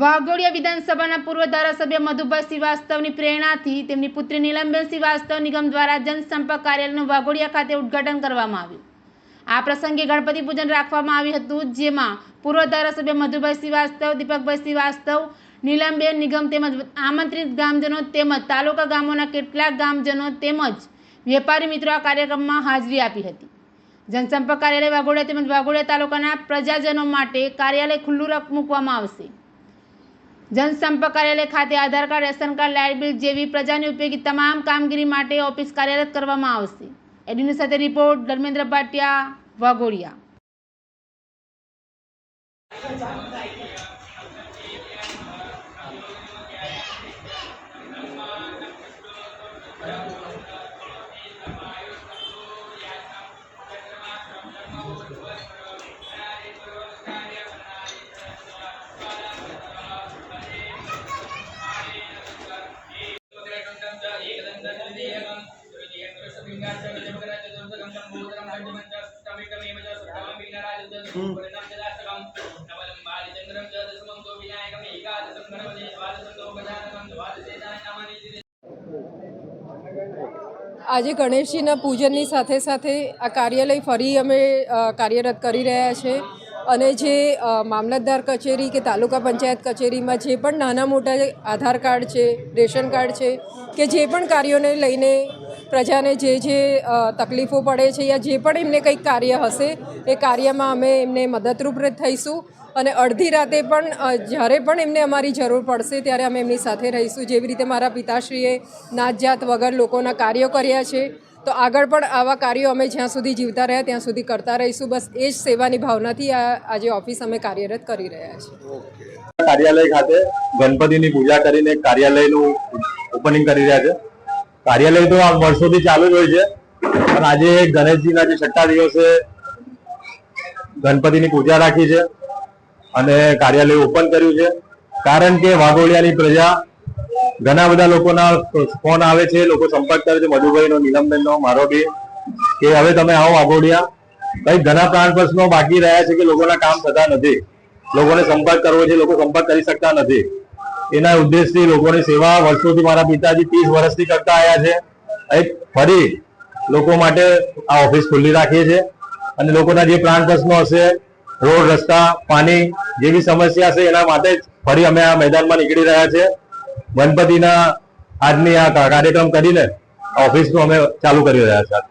વાઘોડિયા વિધાનસભાના પૂર્વ ધારાસભ્ય મધુભાઈ શ્રીવાસ્તવની પ્રેરણાથી તેમની પુત્રી નીલમબેન શ્રીવાસ્તવ નિગમ દ્વારા જનસંપર્ક કાર્યાલયનું વાઘોડિયા ખાતે ઉદ્ઘાટન કરવામાં આવ્યું. આ પ્રસંગે ગણપતિ પૂજન રાખવામાં આવ્યું હતું, જેમાં પૂર્વ ધારાસભ્ય મધુભાઈ શ્રીવાસ્તવ, દીપકભાઈ શ્રીવાસ્તવ, નીલમબેન નિગમ તેમજ આમંત્રિત ગામજનો તેમજ તાલુકા ગામોના કેટલાક ગામજનો તેમજ વેપારી મિત્રો આ કાર્યક્રમમાં હાજરી આપી હતી. જનસંપર્ક કાર્યાલય વાઘોડિયા તેમજ વાઘોડિયા તાલુકાના પ્રજાજનો માટે કાર્યાલય ખુલ્લું મૂકવામાં આવશે. જનસંપર્ક કાર્યાલય ખાતે Aadhaar card, ration card, light bill જેવી પ્રજાની ઉપયોગી તમામ કામગીરી માટે ઓફિસ કાર્યરત કરવામાં આવશે. એડીની સાથે રિપોર્ટ ધર્મેન્દ્ર ભાટિયા વાઘોડિયા. આજે ગણેશજીના પૂજનની સાથે સાથે આ કાર્યાલય ફરી અમે કાર્યરત કરી રહ્યા છે. અને જે મામલતદાર કચેરી કે તાલુકા પંચાયત કચેરીમાં જે પણ નાના મોટા આધાર કાર્ડ છે, રેશન કાર્ડ છે, કે જે પણ કાર્યોને લઈને પ્રજાને જે જે તકલીફો પડે છે યા જે પણ એમને કંઈક કાર્ય હશે, એ કાર્યમાં અમે એમને મદદરૂપ થઈશું. અને અડધી રાતે પણ જ્યારે પણ એમને અમારી જરૂર પડશે, ત્યારે અમે એમની સાથે રહીશું. જેવી રીતે મારા પિતાશ્રીએ નાત જાત વગર લોકોના કાર્યો કર્યા છે, તો આગળ પણ આવા કાર્યો અમે જ્યાં સુધી જીવતા રહ્યા, ત્યાં સુધી કરતા રહીશું. બસ એ જ સેવાની ભાવનાથી આ, આજે ઓફિસ અમે કાર્યરત કરી રહ્યા છીએ. કાર્યાલય ખાતે ગણપતિની પૂજા કરીને કાર્યાલયનું ઓપનિંગ કરી રહ્યા છે. કાર્યાલય તો આ વર્ષોથી ચાલુ જ હોય છે. પણ આજે ગણેશજીના જે છઠ્ઠા દિવસે ગણપતિની પૂજા રાખી છે અને કાર્યાલય ઓપન કર્યું છે. કારણ કે વાઘોડિયાની પ્રજા ઘણા બધા લોકોના ફોન આવે છે, લોકો સંપર્ક કરે છે. મધુભાઈનો, નીલમબેનનો, મારો બી કે હવે તમે આવો વાઘોડિયા. કઈ ઘણા પ્રાણ પ્રશ્નો બાકી રહ્યા છે કે લોકોના કામ થતા નથી. લોકોને સંપર્ક કરવો છે, લોકો સંપર્ક કરી શકતા નથી. એના ઉદ્દેશથી લોકોની સેવા વર્ષોથી મારા પિતાજી ત્રીસ વર્ષથી કરતા આવ્યા છે. એક ફરી લોકો માટે આ ઓફિસ ખુલ્લી રાખીએ છીએ અને લોકોના જે પ્રાણ પ્રશ્નો હશે, રોડ, રસ્તા, પાણી જેવી સમસ્યા છે એના માટે જ ફરી અમે આ મેદાનમાં નીકળી રહ્યા છે ગણપતિના આજની આ કાર્યક્રમ કરીને ઓફિસનું અમે ચાલુ કરી રહ્યા છીએ.